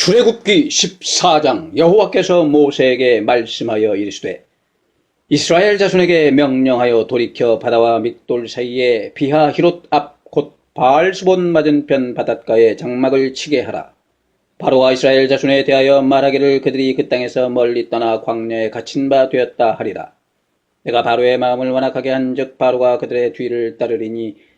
출애굽기 14장 여호와께서 모세에게 말씀하여 이르시되 이스라엘 자손에게 명령하여 돌이켜 바다와 믹돌 사이에 비하 히롯 앞 곧 바알수본 맞은편 바닷가에 장막을 치게 하라. 바로와 이스라엘 자손에 대하여 말하기를 그들이 그 땅에서 멀리 떠나 광야에 갇힌 바 되었다 하리라. 내가 바로의 마음을 완악하게 한즉 바로가 그들의 뒤를 따르리니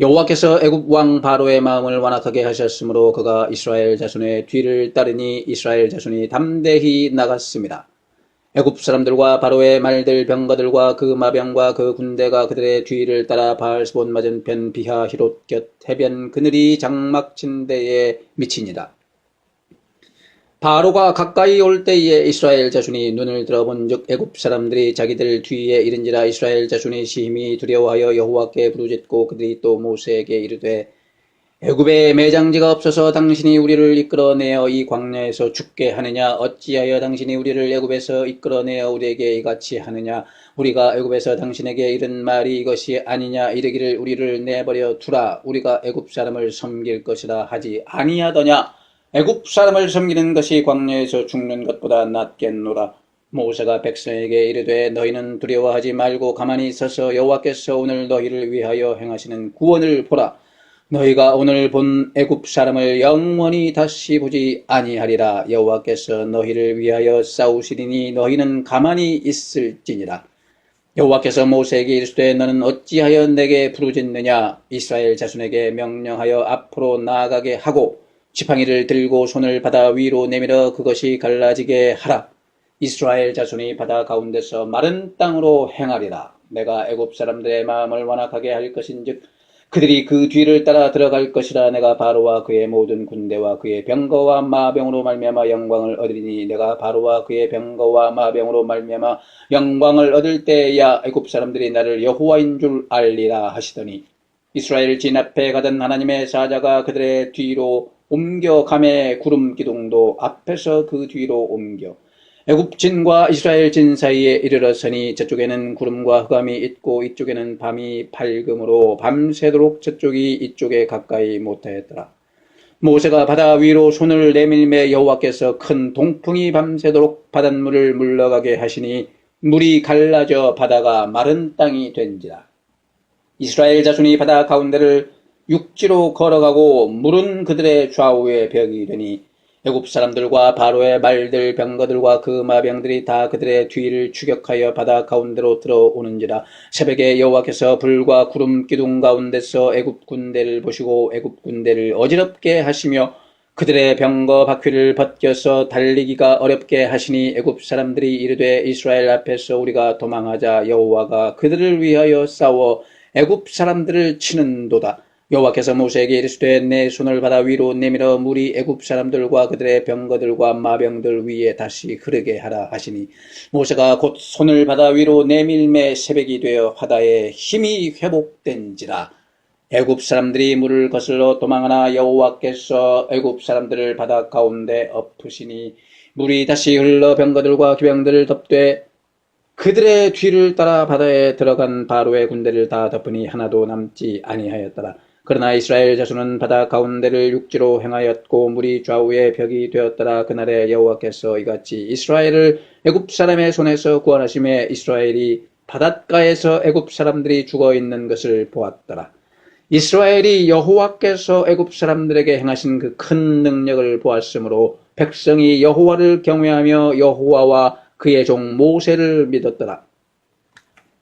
여호와께서 애굽 왕 바로의 마음을 완악하게 하셨으므로 그가 이스라엘 자손의 뒤를 따르니 이스라엘 자손이 담대히 나갔습니다. 애굽 사람들과 바로의 말들 병거들과 그 마병과 그 군대가 그들의 뒤를 따라 바알스본 맞은편 비하 히롯 곁 해변 그늘이 장막 친 데에 미치니라. 바로가 가까이 올 때에 이스라엘 자손이 눈을 들어본 즉 애굽 사람들이 자기들 뒤에 이른지라 이스라엘 자손이 심히 두려워하여 여호와께 부르짖고 그들이 또 모세에게 이르되 애굽에 매장지가 없어서 당신이 우리를 이끌어내어 이 광야에서 죽게 하느냐? 어찌하여 당신이 우리를 애굽에서 이끌어내어 우리에게 이같이 하느냐? 우리가 애굽에서 당신에게 이른 말이 이것이 아니냐? 이르기를 우리를 내버려 두라. 우리가 애굽 사람을 섬길 것이라 하지 아니하더냐 애굽 사람을 섬기는 것이 광야에서 죽는 것보다 낫겠노라. 모세가 백성에게 이르되 너희는 두려워하지 말고 가만히 있어서 여호와께서 오늘 너희를 위하여 행하시는 구원을 보라. 너희가 오늘 본 애굽 사람을 영원히 다시 보지 아니하리라. 여호와께서 너희를 위하여 싸우시리니 너희는 가만히 있을지니라. 여호와께서 모세에게 이르시되 너는 어찌하여 내게 부르짖느냐 이스라엘 자손에게 명령하여 앞으로 나아가게 하고 지팡이를 들고 손을 바다 위로 내밀어 그것이 갈라지게 하라. 이스라엘 자손이 바다 가운데서 마른 땅으로 행하리라. 내가 애굽 사람들의 마음을 완악하게 할 것인즉 그들이 그 뒤를 따라 들어갈 것이라 내가 바로와 그의 모든 군대와 그의 병거와 마병으로 말미암아 영광을 얻으리니 내가 바로와 그의 병거와 마병으로 말미암아 영광을 얻을 때야 애굽 사람들이 나를 여호와인 줄 알리라 하시더니 이스라엘 진 앞에 가던 하나님의 사자가 그들의 뒤로 옮겨 감의 구름 기둥도 앞에서 그 뒤로 옮겨 애굽 진과 이스라엘 진 사이에 이르러서니 저쪽에는 구름과 흑암이 있고 이쪽에는 밤이 밝음으로 밤새도록 저쪽이 이쪽에 가까이 못하였더라. 모세가 바다 위로 손을 내밀매 여호와께서 큰 동풍이 밤새도록 바닷물을 물러가게 하시니 물이 갈라져 바다가 마른 땅이 된지라. 이스라엘 자손이 바다 가운데를 육지로 걸어가고 물은 그들의 좌우에 벽이 되니 애굽 사람들과 바로의 말들 병거들과 그 마병들이 다 그들의 뒤를 추격하여 바다 가운데로 들어오는지라. 새벽에 여호와께서 불과 구름 기둥 가운데서 애굽 군대를 보시고 애굽 군대를 어지럽게 하시며 그들의 병거 바퀴를 벗겨서 달리기가 어렵게 하시니 애굽 사람들이 이르되 이스라엘 앞에서 우리가 도망하자. 여호와가 그들을 위하여 싸워 애굽 사람들을 치는도다 여호와께서 모세에게 이르시되 내 손을 바다 위로 내밀어 물이 애굽 사람들과 그들의 병거들과 마병들 위에 다시 흐르게 하라 하시니 모세가 곧 손을 바다 위로 내밀매 새벽이 되어 바다에 힘이 회복된지라 애굽 사람들이 물을 거슬러 도망하나 여호와께서 애굽 사람들을 바다 가운데 엎으시니 물이 다시 흘러 병거들과 기병들을 덮되 그들의 뒤를 따라 바다에 들어간 바로의 군대를 다 덮으니 하나도 남지 아니하였더라. 그러나 이스라엘 자손은 바다 가운데를 육지로 행하였고 물이 좌우에 벽이 되었더라. 그날에 여호와께서 이같이 이스라엘을 애굽 사람의 손에서 구원하심에 이스라엘이 바닷가에서 애굽 사람들이 죽어 있는 것을 보았더라. 이스라엘이 여호와께서 애굽 사람들에게 행하신 그 큰 능력을 보았으므로 백성이 여호와를 경외하며 여호와와 그의 종 모세를 믿었더라